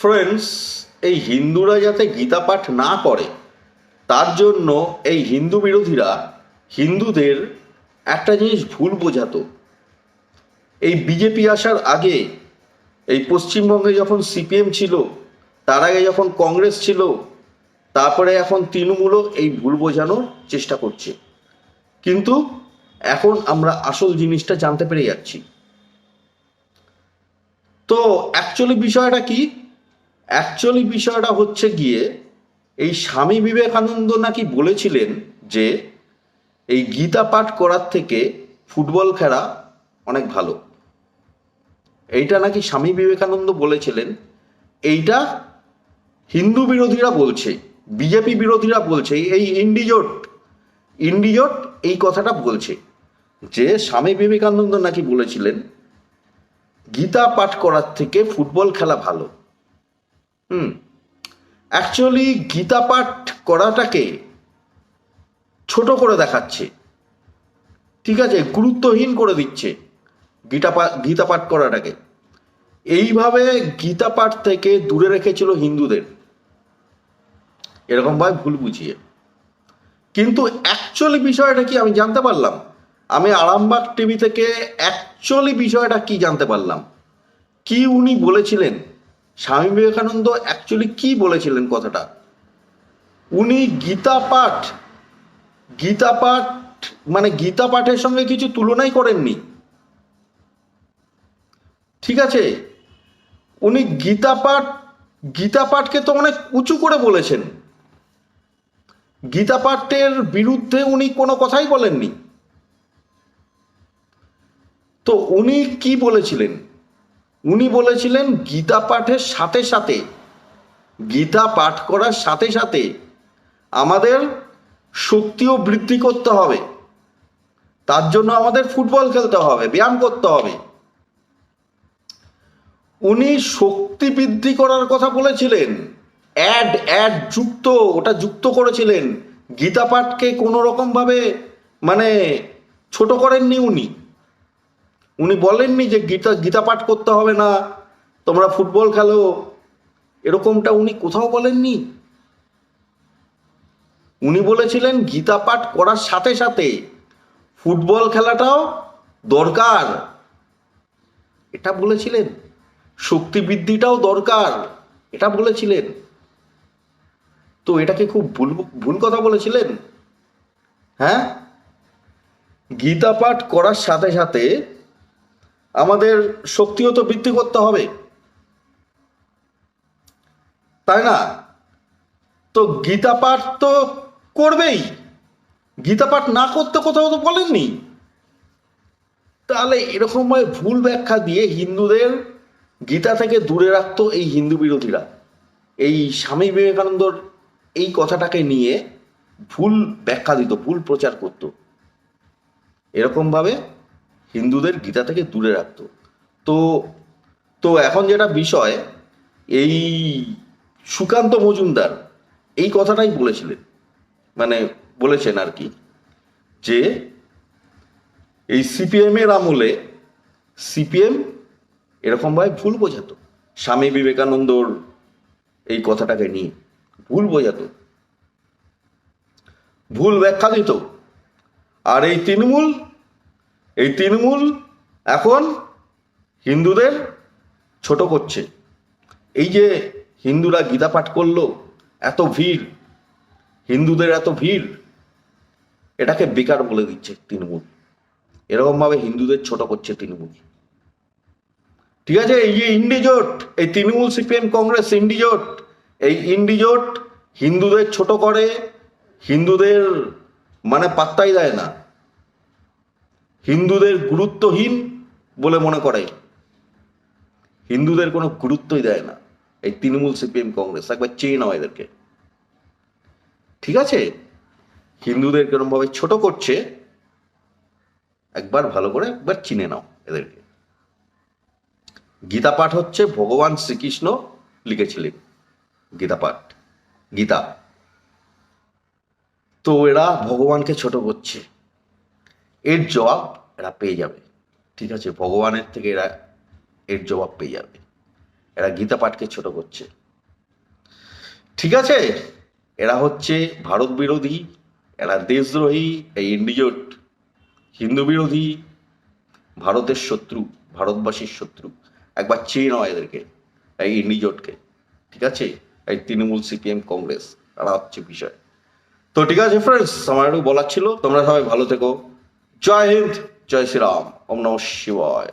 Friends এই হিন্দুরা যাতে গীতা পাঠ না করে, তার জন্য এই হিন্দু বিরোধীরা হিন্দুদের একটা জিনিস ভুল বোঝাতো। এই বিজেপি আসার আগে, এই পশ্চিমবঙ্গে যখন সিপিএম ছিল, তার আগে যখন কংগ্রেস ছিল, তারপরে এখন তৃণমূলও এই ভুল বোঝানোর চেষ্টা করছে। কিন্তু এখন আমরা আসল জিনিসটা জানতে পেরে যাচ্ছি। তো অ্যাকচুয়ালি বিষয়টা কি? অ্যাকচুয়ালি বিষয়টা হচ্ছে গিয়ে, এই স্বামী বিবেকানন্দ নাকি বলেছিলেন যে, এই গীতা পাঠ করার থেকে ফুটবল খেলা অনেক ভালো। এইটা নাকি স্বামী বিবেকানন্দ বলেছিলেন? এইটা হিন্দু বিরোধীরা বলছে, বিজেপি বিরোধীরা বলছে, এই ইন্ডিজোট ইন্ডিজোট এই কথাটা বলছে যে, স্বামী বিবেকানন্দ নাকি বলেছিলেন, গীতা পাঠ করার থেকে ফুটবল খেলা ভালো। হুম। অ্যাকচুয়ালি গীতা পাঠ করাটাকে ছোট করে দেখাচ্ছে। ঠিক আছে, গুরুত্বহীন করে দিচ্ছে গীতা পাঠ গীতা পাঠ করাটাকে। এইভাবে গীতা পাঠ থেকে দূরে রেখেছিল হিন্দুদের। এরকমভাবে ভুল বুঝিয়ে। কিন্তু অ্যাকচুয়ালি বিষয়টা কি আমি জানতে পারলাম? আমি আরামবাগ টিভি থেকে অ্যাকচুয়ালি বিষয়টা কি জানতে পারলাম? কি উনি বলেছিলেন? স্বামী বিবেকানন্দ অ্যাকচুয়ালি কি বলেছিলেন কথাটা? উনি গীতা পাঠ গীতা পাঠ মানে গীতা পাঠের সঙ্গে কিছু তুলনাই করেননি। ঠিক আছে? উনি গীতা পাঠ, গীতা পাঠকে তো অনেক উঁচু করে বলেছেন। গীতা পাঠের বিরুদ্ধে উনি কোনো কথাই বলেননি। তো উনি কি বলেছিলেন? উনি বলেছিলেন, গীতা পাঠের সাথে সাথে, গীতা পাঠ করার সাথে সাথে আমাদের শক্তিও বৃদ্ধি করতে হবে। তার জন্য আমাদের ফুটবল খেলতে হবে, ব্যায়াম করতে হবে। উনি শক্তি বৃদ্ধি করার কথা বলেছিলেন, অ্যাড অ্যাড, যুক্ত, ওটা যুক্ত করেছিলেন। গীতা পাঠকে কোনো রকমভাবে মানে ছোট করেননি উনি। উনি বলেননি যে গীতা গীতা পাঠ করতে হবে না, তোমরা ফুটবল খেলো। এরকমটা উনি কোথাও বলেননি। উনি বলেছিলেন গীতা পাঠ করার সাথে সাথে ফুটবল খেলাটাও দরকার। এটা বলেছিলেন। শক্তি বৃদ্ধিটাও দরকার। এটা বলেছিলেন। তো এটাকে খুব ভুল ভুল কথা বলেছিলেন। হ্যাঁ? গীতা পাঠ করার সাথে সাথে আমাদের শক্তিও তো বৃদ্ধি করতে হবে। তাই না? তো গীতা পাঠ তো করবেই। গীতা পাঠ না করতে কোথাও তো বলেননি। তাহলে এরকমভাবে ভুল ব্যাখ্যা দিয়ে হিন্দুদের গীতা থেকে দূরে রাখতো এই হিন্দু বিরোধীরা। এই স্বামী বিবেকানন্দর এই কথাটাকে নিয়ে ভুল ব্যাখ্যা দিত, ভুল প্রচার করত। এরকমভাবে হিন্দুদের গীতা থেকে দূরে রাখতো। তো তো এখন যেটা বিষয়, এই সুকান্ত মজুমদার এই কথাটাই বলেছিলেন। মানে বলেছেন আর কি, যে এই সিপিএম এর আমলে সিপিএম এরকমভাবে ভুল বোঝাতো। স্বামী বিবেকানন্দর এই কথাটাকে নিয়ে ভুল বোঝাতো। ভুল ব্যাখ্যা দিত। আর এই তৃণমূল এই তৃণমূল এখন হিন্দুদের ছোট করছে। এই যে হিন্দুরা গীতা পাঠ করল, এত ভিড়, হিন্দুদের এত ভিড়, এটাকে বেকার বলে দিচ্ছে তৃণমূল। এরকমভাবে হিন্দুদের ছোট করছে তৃণমূল। ঠিক আছে, এই যে ইন্ডিজোট, এই তৃণমূল সিপিএম কংগ্রেস ইন্ডিজোট, এই ইন্ডিজোট হিন্দুদের ছোট করে, হিন্দুদের মানে পাত্তাই দেয় না। হিন্দুদের গুরুত্বহীন বলে মনে করে। হিন্দুদের কোনো গুরুত্বই দেয় না। এই তৃণমূল সিপিএম কংগ্রেস, একবার চেয়ে নাও এদেরকে। ঠিক আছে? হিন্দুদের কেরমভাবে ছোট করছে, একবার ভালো করে একবার চিনে নাও এদেরকে। গীতা পাঠ হচ্ছে ভগবান শ্রীকৃষ্ণ লিখেছিলেন। গীতা পাঠ, গীতা। তো এরা ভগবানকে ছোট করছে। এর জবাব এরা পেয়ে যাবে। ঠিক আছে, ভগবানের থেকে এরা এর জবাব পেয়ে যাবে। এরা গীতা পাঠকে ছোট করছে। ঠিক আছে, এরা হচ্ছে ভারত বিরোধী, এরা দেশদ্রোহী, এই ইন্ডিজোট হিন্দু বিরোধী, ভারতের শত্রু, ভারতবাসীর শত্রু। একবার চেয়ে নাও এদেরকে, এই ইন্ডিজোটকে। ঠিক আছে, এই তৃণমূল সিপিএম কংগ্রেস, এরা হচ্ছে বিষয় তো ঠিক আছে ফ্রেন্ডস আমার একটু বলার ছিল, তোমরা সবাই ভালো থেকো। জয় হিন্দ জয় শ্রীরাম ওম নম শিবায়।